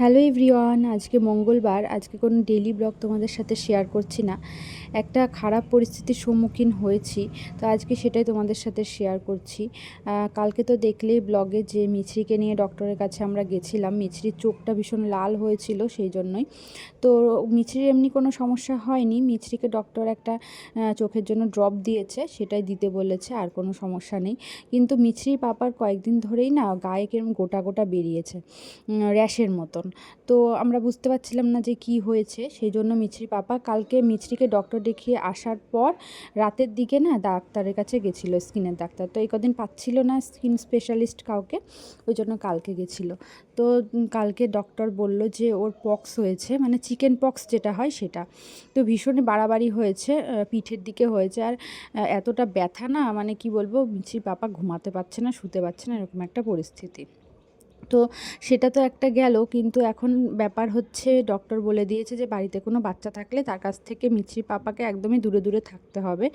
Hello everyone, আজকে মঙ্গলবার, আজকে কোনো ডেলি ব্লগ তোমাদের সাথে শেয়ার করছি না। একটা খারাপ পরিস্থিতির সম্মুখীন হয়েছি, তো আজকে সেটাই তোমাদের সাথে শেয়ার করছি। কালকে তো দেখলেই ব্লগে যে মিছরিকে নিয়ে ডক্টরের কাছে আমরা গেছিলাম, মিছরির চোখটা ভীষণ লাল হয়েছিল সেই জন্যই। তো মিছরির এমনি কোনো সমস্যা হয়নি, মিছরিকে ডক্টর একটা চোখের জন্য ড্রপ দিয়েছে, সেটাই দিতে বলেছে, আর কোনো সমস্যা নেই। কিন্তু মিছরির পাপার কয়েকদিন ধরেই না গায়ে কিরম গোটা গোটা বেরিয়েছে র্যাশের মতন। তো আমরা বুঝতে পারছিলাম না যে কি হয়েছে, সেই জন্য মিছরি পাপা কালকে মিছরিকে ডক্টর দেখিয়ে আসার পর রাতের দিকে না ডাক্তারের কাছে গেছিল স্কিনের ডাক্তার। তো এই কদিন পাচ্ছিল না স্কিন স্পেশালিস্ট কাউকে, ওই জন্য কালকে গেছিল। তো কালকে ডক্টর বলল যে ওর পক্স হয়েছে মানে চিকেন পক্স যেটা হয় সেটা। তো ভীষণই বাড়াবাড়ি হয়েছে পিঠের দিকে হয়েছে। আর এতটা ব্যথা না মানে কি বলব, মিছরি পাপা ঘুমাতে পারছে না, শুতে পারছে না, এরকম একটা পরিস্থিতি। তো সেটা তো একটা গেল, কিন্তু এখন ব্যাপার হচ্ছে ডক্টর বলে দিয়েছে যে বাড়িতে কোনো বাচ্চা থাকলে তার কাছ থেকে মিছরি পাপাকে একদমই দূরে দূরে থাকতে হবে।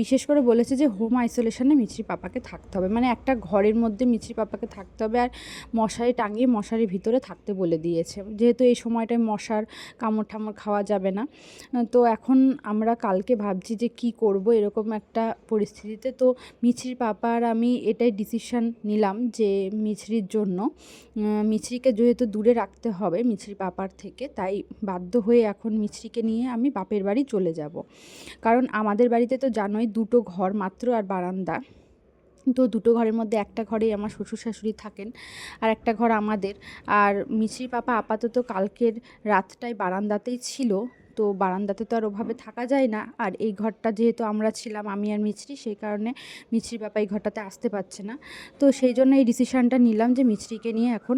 বিশেষ করে বলেছে যে হোম আইসোলেশনে মিছরি পাপাকে থাকতে হবে। মানে একটা ঘরের মধ্যে মিছরি পাপাকে থাকতে হবে আর মশারি টাঙিয়ে মশারির ভিতরে থাকতে বলে দিয়েছে। যেহেতু এই সময়টায় মশার কামড় ঠামড় খাওয়া যাবে না। তো এখন আমরা কালকে ভাবছি যে কি করব এরকম একটা পরিস্থিতিতে। তো মিছরির পাপার আমি এটাই ডিসিশান নিলাম যে মিছরির জন্য মিছরিকে যেহেতু দূরে রাখতে হবে, মিছরি পাপার থেকে, তাই বাধ্য হয়ে এখন মিছরিকে নিয়ে আমি বাপের বাড়ি চলে যাব। কারণ আমাদের বাড়িতে তো জানোই দুটো ঘর মাত্র আর বারান্দা। তো দুটো ঘরের মধ্যে একটা ঘরেই আমার শ্বশুর শাশুড়ি থাকেন আর একটা ঘর আমাদের। আর মিছরি পাপা আপাতত কালকের রাতটাই বারান্দাতেই ছিল। তো বারান্দাতে তো আর ওভাবে থাকা যায় না। আর এই ঘরটা যেহেতু আমরা ছিলাম, আমি আর মিছরি, সেই কারণে মিছরি পাপা এই ঘরটাতে আসতে পারছে না। তো সেই জন্য এই ডিসিশানটা নিলাম যে মিছরিকে নিয়ে এখন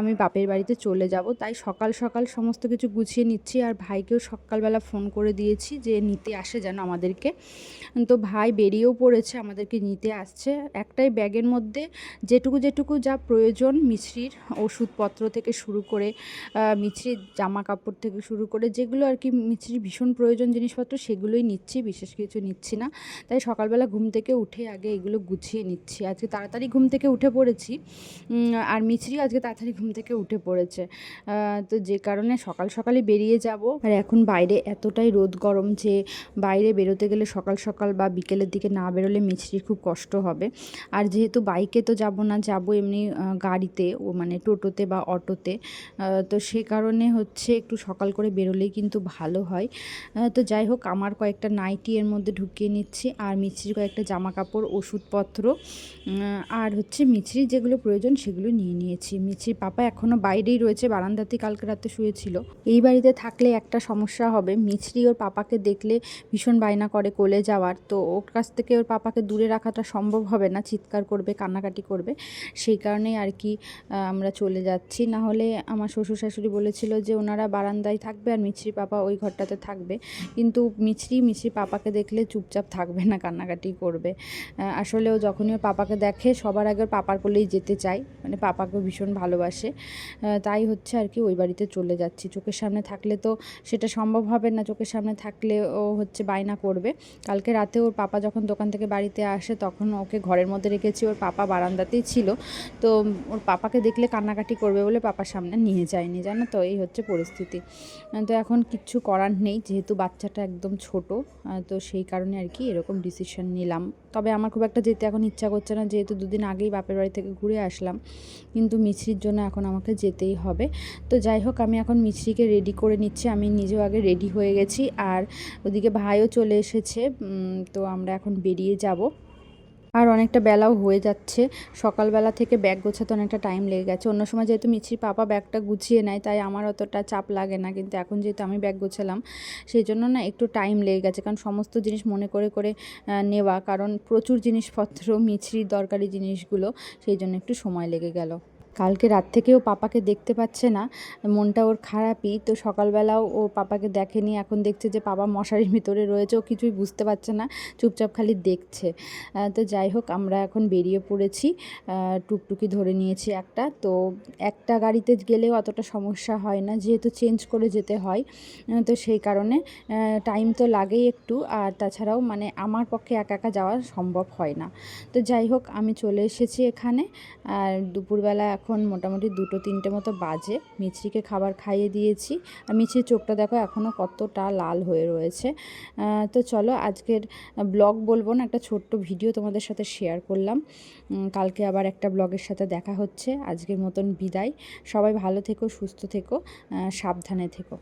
আমি বাপের বাড়িতে চলে যাব। তাই সকাল সকাল সমস্ত কিছু গুছিয়ে নিচ্ছি আর ভাইকেও সকালবেলা ফোন করে দিয়েছি যে নিতে আসে যেন আমাদেরকে। তো ভাই বেরিয়েও পড়েছে, আমাদেরকে নিতে আসছে। একটাই ব্যাগের মধ্যে যেটুকু যেটুকু যা প্রয়োজন মিছরির ওষুধপত্র থেকে শুরু করে মিছরির জামা কাপড় থেকে শুরু করে যেগুলো আর কি মিছরির ভীষণ প্রয়োজন জিনিসপত্র সেগুলোই নিচ্ছি, বিশেষ কিছু নিচ্ছি না। তাই সকালবেলা ঘুম থেকে উঠে আগে এগুলো গুছিয়ে নিচ্ছি। আজকে তাড়াতাড়ি ঘুম থেকে উঠে পড়েছি আর মিছরিও আজকে তাড়াতাড়ি ঘুম থেকে উঠে পড়েছে। তো যে কারণে সকাল সকালই বেরিয়ে যাব। আর এখন বাইরে এতটাই রোদ গরম যে বাইরে বেরোতে গেলে সকাল সকাল বা বিকেলের দিকে না বেরোলে মিছরির খুব কষ্ট হবে। আর যেহেতু বাইকে তো যাব না, যাব এমনি গাড়িতে, ও মানে টোটোতে বা অটোতে। তো সে কারণে হচ্ছে একটু সকাল করে বেরোলেই কিন্তু ভালো হয়। তো যাই হোক, আমার কয়েকটা নাইটি এর মধ্যে ঢুকিয়ে নিচ্ছি। আর মিছরির কয়েকটা জামা কাপড় ওষুধপত্র আর হচ্ছে মিছরির যেগুলো প্রয়োজন সেগুলো নিয়ে নিয়েছি। মিছরির পাপা এখনও বাইরেই রয়েছে বারান্দাতে কালকে রাতে শুয়েছিল। এই বাড়িতে থাকলে একটা সমস্যা হবে। মিছরি ওর পাপাকে দেখলে ভীষণ বায়না করে কোলে যাওয়ার। তো ওর কাছ থেকে ওর পাপাকে দূরে রাখাটা সম্ভব হবে না, চিৎকার করবে, কান্নাকাটি করবে। সেই কারণেই আর কি আমরা চলে যাচ্ছি। না হলে আমার শ্বশুর শাশুড়ি বলেছিল যে, ওনারা বারান্দায় থাকবে আর মিছরি পাপা ওই ঘরটাতে থাকবে। কিন্তু মিছরি মিছরি পাপাকে দেখলে চুপচাপ থাকবে না, কান্নাকাটি করবে। আসলে ও যখনই ওর পাপাকে দেখে, সবার আগে ওর পাপার কোলেই যেতে চায়। মানে পাপাকে ভীষণ ভালোবাসে। তাই হচ্ছে আর কি ওই বাড়িতে চলে যাচ্ছি। চোখের সামনে থাকলে তো সেটা সম্ভব হবে না। চোখের সামনে থাকলে ও হচ্ছে বায়না করবে। কালকে রাতে ওর পাপা যখন দোকান থেকে বাড়িতে আসে, তখন ওকে ঘরের মধ্যে রেখেছি। ওর পাপা বারান্দাতেই ছিল। তো ওর পাপাকে দেখলে কান্নাকাটি করবে বলে পাপার সামনে নিয়ে যায়নি। জানো তো? এই হচ্ছে পরিস্থিতি। তো এখন কিচ্ছু করার নেই, যেহেতু বাচ্চাটা একদম ছোট তো সেই কারণে আর কি এরকম ডিসিশন নিলাম। তবে আমার খুব একটা যেতে এখন ইচ্ছা করছে না, যেহেতু দুদিন আগেই বাপের বাড়ি থেকে ঘুরে আসলাম, কিন্তু মিছরির জন্য এখন আমাকে যেতেই হবে। তো যাই হোক, আমি এখন মিছরিকে রেডি করে নিচ্ছি, আমি নিজেও আগে রেডি হয়ে গেছি, আর ওদিকে ভাইও চলে এসেছে তো আমরা এখন বেরিয়ে যাব। আর অনেকটা বেলাও হয়ে যাচ্ছে। সকালবেলা থেকে ব্যাগ গোছাতে অনেকটা টাইম লেগে গেছে। অন্য সময় যেহেতু মিছির পাপা ব্যাগটা গুছিয়ে নেয়, তাই আমার অতটা চাপ লাগে না। কিন্তু এখন যেহেতু আমি ব্যাগ গোছালাম, সেই জন্য না একটু টাইম লেগে গেছে। কারণ সমস্ত জিনিস মনে করে করে নেওয়া। কারণ প্রচুর জিনিসপত্র মিছরির দরকারি জিনিসগুলো, সেই জন্য একটু সময় লেগে গেল। কালকে রাত থেকেও পাপাকে দেখতে পাচ্ছে না, মনটা ওর খারাপই। তো সকালবেলাও ও পাপাকে দেখেনি, এখন দেখছে যে পাপা মশারির ভিতরে রয়েছে, ও কিছুই বুঝতে পারছে না, চুপচাপ খালি দেখছে। তো যাই হোক, আমরা এখন বেরিয়ে পড়েছি টুকটুকি ধরে নিয়েছি একটা। তো একটা গাড়িতে গেলেও অতটা সমস্যা হয় না, যেহেতু চেঞ্জ করে যেতে হয়। তো সেই কারণে টাইম তো লাগেই একটু, আর তাছাড়াও মানে আমার পক্ষে একা একা যাওয়া সম্ভব হয় না। তো যাই হোক, আমি চলে এসেছি এখানে, আর দুপুরবেলা এখন মোটামুটি দুটো, তিনটে মতো বাজে। মিছরিকে খাবার খাইয়ে দিয়েছি। আর মিছরির চোখটা দেখো এখনও কতটা লাল হয়ে রয়েছে। তো চলো আজকের ব্লগ বলব না, একটা ছোট্ট ভিডিও তোমাদের সাথে শেয়ার করলাম। কালকে আবার একটা ব্লগের সাথে দেখা হচ্ছে। আজকের মতন বিদায়। সবাই ভালো থেকো, সুস্থ থেকো সাবধানে থেকো।